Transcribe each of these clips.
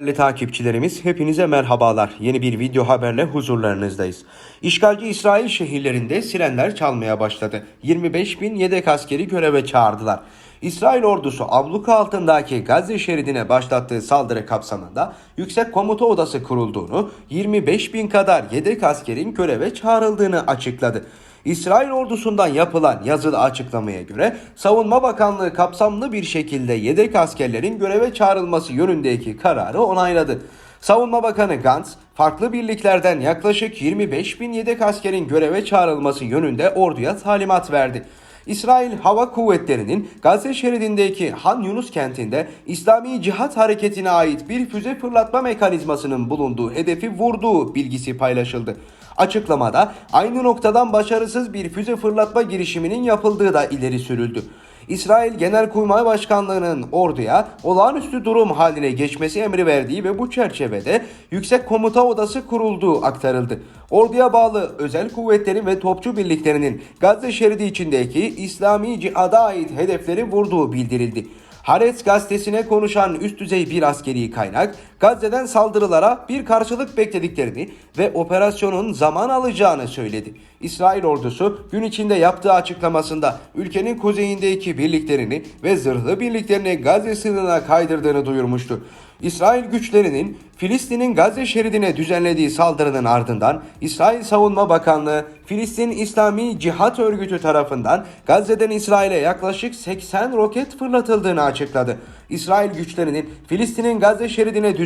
Değerli takipçilerimiz hepinize merhabalar. Yeni bir video haberle huzurlarınızdayız. İşgalci İsrail şehirlerinde sirenler çalmaya başladı. 25 bin yedek askeri göreve çağırdılar. İsrail ordusu abluka altındaki Gazze şeridine başlattığı saldırı kapsamında Yüksek Komuta Odası kurulduğunu, 25 bin kadar yedek askerin göreve çağrıldığını açıkladı. İsrail ordusundan yapılan yazılı açıklamaya göre Savunma Bakanlığı kapsamlı bir şekilde yedek askerlerin göreve çağrılması yönündeki kararı onayladı. Savunma Bakanı Gantz, farklı birliklerden yaklaşık 25 bin yedek askerin göreve çağrılması yönünde orduya talimat verdi. İsrail Hava Kuvvetleri'nin Gazze şeridindeki Han Yunus kentinde İslami Cihat Hareketi'ne ait bir füze fırlatma mekanizmasının bulunduğu hedefi vurduğu bilgisi paylaşıldı. Açıklamada aynı noktadan başarısız bir füze fırlatma girişiminin yapıldığı da ileri sürüldü. İsrail Genelkurmay Başkanlığı'nın orduya olağanüstü durum haline geçmesi emri verdiği ve bu çerçevede Yüksek Komuta Odası kurulduğu aktarıldı. Orduya bağlı özel kuvvetlerin ve topçu birliklerinin Gazze şeridi içindeki İslami cihada ait hedefleri vurduğu bildirildi. Haaretz gazetesine konuşan üst düzey bir askeri kaynak, Gazze'den saldırılara bir karşılık beklediklerini ve operasyonun zaman alacağını söyledi. İsrail ordusu gün içinde yaptığı açıklamasında ülkenin kuzeyindeki birliklerini ve zırhlı birliklerini Gazze sınırına kaydırdığını duyurmuştu. İsrail güçlerinin Filistin'in Gazze şeridine düzenlediği saldırının ardından İsrail Savunma Bakanlığı Filistin İslami Cihat Örgütü tarafından Gazze'den İsrail'e yaklaşık 80 roket fırlatıldığını açıkladı. İsrail güçlerinin Filistin'in Gazze şeridine düzenlediği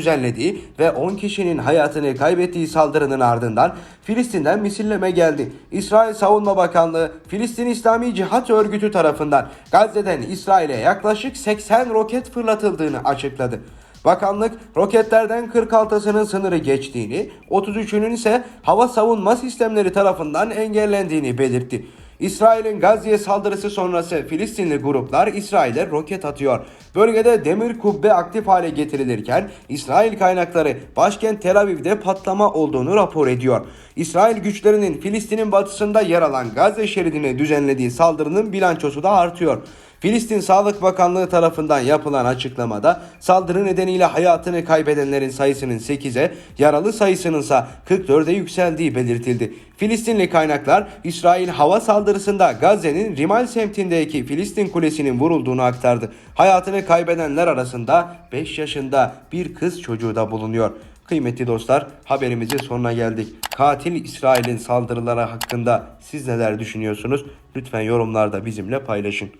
ve 10 kişinin hayatını kaybettiği saldırının ardından Filistin'den misilleme geldi. İsrail Savunma Bakanlığı Filistin İslami Cihat Örgütü tarafından Gazze'den İsrail'e yaklaşık 80 roket fırlatıldığını açıkladı. Bakanlık roketlerden 46'sının sınırı geçtiğini, 33'ünün ise hava savunma sistemleri tarafından engellendiğini belirtti. İsrail'in Gazze'ye saldırısı sonrası Filistinli gruplar İsrail'e roket atıyor. Bölgede demir kubbe aktif hale getirilirken İsrail kaynakları başkent Tel Aviv'de patlama olduğunu rapor ediyor. İsrail güçlerinin Filistin'in batısında yer alan Gazze şeridine düzenlediği saldırının bilançosu da artıyor. Filistin Sağlık Bakanlığı tarafından yapılan açıklamada saldırı nedeniyle hayatını kaybedenlerin sayısının 8'e, yaralı sayısının ise 44'e yükseldiği belirtildi. Filistinli kaynaklar İsrail hava saldırısında Gazze'nin Rimal semtindeki Filistin kulesinin vurulduğunu aktardı. Hayatını kaybedenler arasında 5 yaşında bir kız çocuğu da bulunuyor. Kıymetli dostlar haberimizin sonuna geldik. Katil İsrail'in saldırıları hakkında siz neler düşünüyorsunuz? Lütfen yorumlarda bizimle paylaşın.